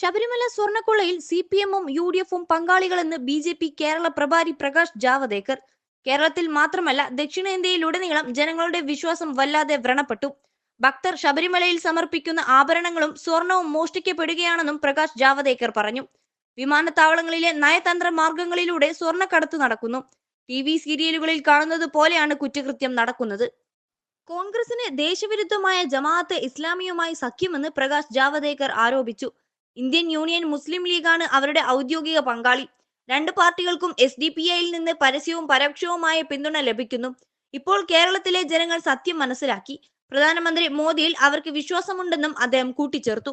ശബരിമല സ്വർണക്കൊള്ളയിൽ C P എമ്മും U D എഫും പങ്കാളികളെന്ന് ബി ജെ പി കേരള പ്രഭാരി പ്രകാശ് ജാവദേക്കർ. കേരളത്തിൽ മാത്രമല്ല ദക്ഷിണേന്ത്യയിലുടനീളം ജനങ്ങളുടെ വിശ്വാസം വല്ലാതെ വ്രണപ്പെട്ടു. ഭക്തർ ശബരിമലയിൽ സമർപ്പിക്കുന്ന ആഭരണങ്ങളും സ്വർണവും മോഷ്ടിക്കപ്പെടുകയാണെന്നും പ്രകാശ് ജാവദേക്കർ പറഞ്ഞു. വിമാനത്താവളങ്ങളിലെ നയതന്ത്ര മാർഗങ്ങളിലൂടെ സ്വർണക്കടത്ത് നടക്കുന്നു. ടി വി സീരിയലുകളിൽ കാണുന്നത് പോലെയാണ് കുറ്റകൃത്യം നടക്കുന്നത്. കോൺഗ്രസിന് ദേശവിരുദ്ധമായ ജമാഅത്ത് ഇസ്ലാമിയുമായി സഖ്യമെന്ന് പ്രകാശ് ജാവദേക്കർ ആരോപിച്ചു. ഇന്ത്യൻ യൂണിയൻ മുസ്ലിം ലീഗാണ് അവരുടെ ഔദ്യോഗിക പങ്കാളി. രണ്ട് പാർട്ടികൾക്കും എസ് ഡി പി ഐയിൽ നിന്ന് പരസ്യവും പരോക്ഷവുമായ പിന്തുണ ലഭിക്കുന്നു. ഇപ്പോൾ കേരളത്തിലെ ജനങ്ങൾ സത്യം മനസ്സിലാക്കി. പ്രധാനമന്ത്രി മോദിയിൽ അവർക്ക് വിശ്വാസമുണ്ടെന്നും അദ്ദേഹം കൂട്ടിച്ചേർത്തു.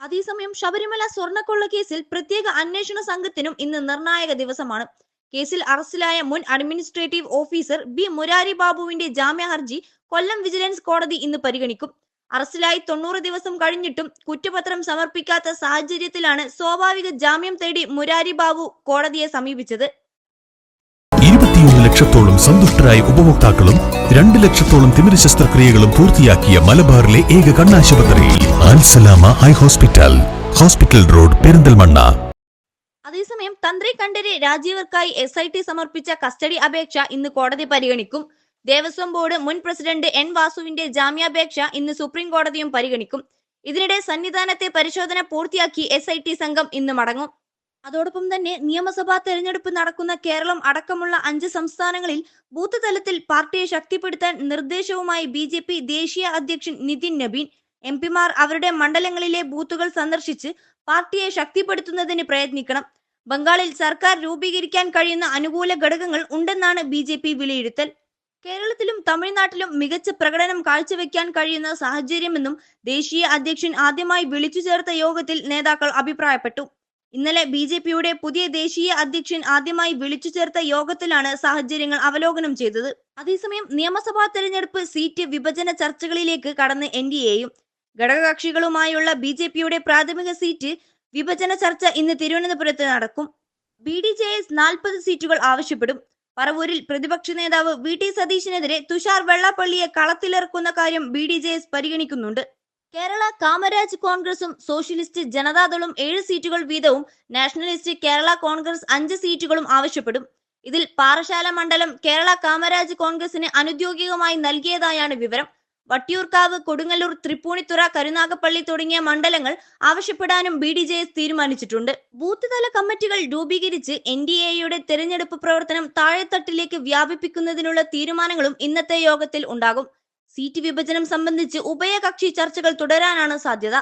അതേസമയം ശബരിമല സ്വർണക്കൊള്ള കേസിൽ പ്രത്യേക അന്വേഷണ സംഘത്തിനും ഇന്ന് നിർണായക ദിവസമാണ്. കേസിൽ അറസ്റ്റിലായ മുൻ അഡ്മിനിസ്ട്രേറ്റീവ് ഓഫീസർ ബി മുരാരി ബാബുവിന്റെ ജാമ്യ ഹർജി കൊല്ലം വിജിലൻസ് കോടതി ഇന്ന് പരിഗണിക്കും. അറസ്റ്റിലായി തൊണ്ണൂറ് ദിവസം കഴിഞ്ഞിട്ടും കുറ്റപത്രം സമർപ്പിക്കാത്ത സാഹചര്യത്തിലാണ് സ്വാഭാവിക ജാമ്യം തേടി മുരാരി ബാബു കോടതിയെ സമീപിച്ചത്. ഇരുപത്തിയൊന്ന് ലക്ഷത്തോളം സന്തുഷ്ടരായ ഉപഭോക്താക്കളും രണ്ട് ലക്ഷത്തോളം തിമിര ശസ്ത്രക്രിയകളും പൂർത്തിയാക്കിയ മലബാറിലെ ഏക കണ്ണാശുപത്രി Alsalama high hospital hospital road Perinthalmanna. അതേസമയം തന്ത്രി കണ്ടരെ രാജീവർക്കായി എസ് സമർപ്പിച്ച കസ്റ്റഡി അപേക്ഷ ഇന്ന് കോടതി പരിഗണിക്കും. ദേവസ്വം ബോർഡ് മുൻ പ്രസിഡന്റ് എൻ വാസുവിന്റെ ജാമ്യാപേക്ഷ ഇന്ന് സുപ്രീം കോടതിയും പരിഗണിക്കും. ഇതിനിടെ സന്നിധാനത്തെ പരിശോധന പൂർത്തിയാക്കി എസ് ഐ ടി സംഘം ഇന്ന് മടങ്ങും. അതോടൊപ്പം തന്നെ നിയമസഭാ തെരഞ്ഞെടുപ്പ് നടക്കുന്ന കേരളം അടക്കമുള്ള അഞ്ച് സംസ്ഥാനങ്ങളിൽ ബൂത്ത് തലത്തിൽ പാർട്ടിയെ ശക്തിപ്പെടുത്താൻ നിർദ്ദേശവുമായി ബി ജെ പി ദേശീയ അധ്യക്ഷൻ നിതിൻ നബീൻ എം പിമാർ അവരുടെ മണ്ഡലങ്ങളിലെ ബൂത്തുകൾ സന്ദർശിച്ച് പാർട്ടിയെ ശക്തിപ്പെടുത്തുന്നതിന് പ്രയത്നിക്കണം. ബംഗാളിൽ സർക്കാർ രൂപീകരിക്കാൻ കഴിയുന്ന അനുകൂല ഘടകങ്ങൾ ഉണ്ടെന്നാണ് ബി വിലയിരുത്തൽ. കേരളത്തിലും തമിഴ്നാട്ടിലും മികച്ച പ്രകടനം കാഴ്ചവെക്കാൻ കഴിയുന്ന സാഹചര്യമെന്നും ദേശീയ അധ്യക്ഷൻ ആദ്യമായി വിളിച്ചു ചേർത്ത യോഗത്തിൽ നേതാക്കൾ അഭിപ്രായപ്പെട്ടു. ഇന്നലെ ബി ജെ പിയുടെ പുതിയ ദേശീയ അധ്യക്ഷൻ ആദ്യമായി വിളിച്ചു ചേർത്ത യോഗത്തിലാണ് സാഹചര്യങ്ങൾ അവലോകനം ചെയ്തത്. അതേസമയം നിയമസഭാ തെരഞ്ഞെടുപ്പ് സീറ്റ് വിഭജന ചർച്ചകളിലേക്ക് കടന്ന് എൻ ഡി എയും ഘടകകക്ഷികളുമായുള്ള ബി ജെ പിയുടെ പ്രാഥമിക സീറ്റ് വിഭജന ചർച്ച ഇന്ന് തിരുവനന്തപുരത്ത് നടക്കും. ബി ഡി ജെ എസ് നാൽപ്പത് സീറ്റുകൾ ആവശ്യപ്പെടും. പറവൂരിൽ പ്രതിപക്ഷ നേതാവ് വി ടി സതീശിനെതിരെ തുഷാർ വെള്ളാപ്പള്ളിയെ കളത്തിലിറക്കുന്ന കാര്യം ബി ഡി ജെ എസ് പരിഗണിക്കുന്നുണ്ട്. കേരള കാമരാജ് കോൺഗ്രസും സോഷ്യലിസ്റ്റ് ജനതാദളും ഏഴ് സീറ്റുകൾ വീതവും നാഷണലിസ്റ്റ് കേരള കോൺഗ്രസ് അഞ്ച് സീറ്റുകളും ആവശ്യപ്പെടും. ഇതിൽ പാറശാല മണ്ഡലം കേരള കാമരാജ് കോൺഗ്രസിന് അനുദ്യോഗികമായി നൽകിയതായാണ് വിവരം. വട്ടിയൂർക്കാവ് കൊടുങ്ങല്ലൂർ തൃപ്പൂണിത്തുറ കരുനാഗപ്പള്ളി തുടങ്ങിയ മണ്ഡലങ്ങൾ ആവശ്യപ്പെടാനും ബി ഡി ജെ എസ് തീരുമാനിച്ചിട്ടുണ്ട്. ബൂത്ത് തല കമ്മിറ്റികൾ രൂപീകരിച്ച് എൻ ഡി എയുടെ തെരഞ്ഞെടുപ്പ് പ്രവർത്തനം താഴെത്തട്ടിലേക്ക് വ്യാപിപ്പിക്കുന്നതിനുള്ള തീരുമാനങ്ങളും ഇന്നത്തെ യോഗത്തിൽ ഉണ്ടാകും. സീറ്റ് വിഭജനം സംബന്ധിച്ച് ഉഭയകക്ഷി ചർച്ചകൾ തുടരാനാണ് സാധ്യത.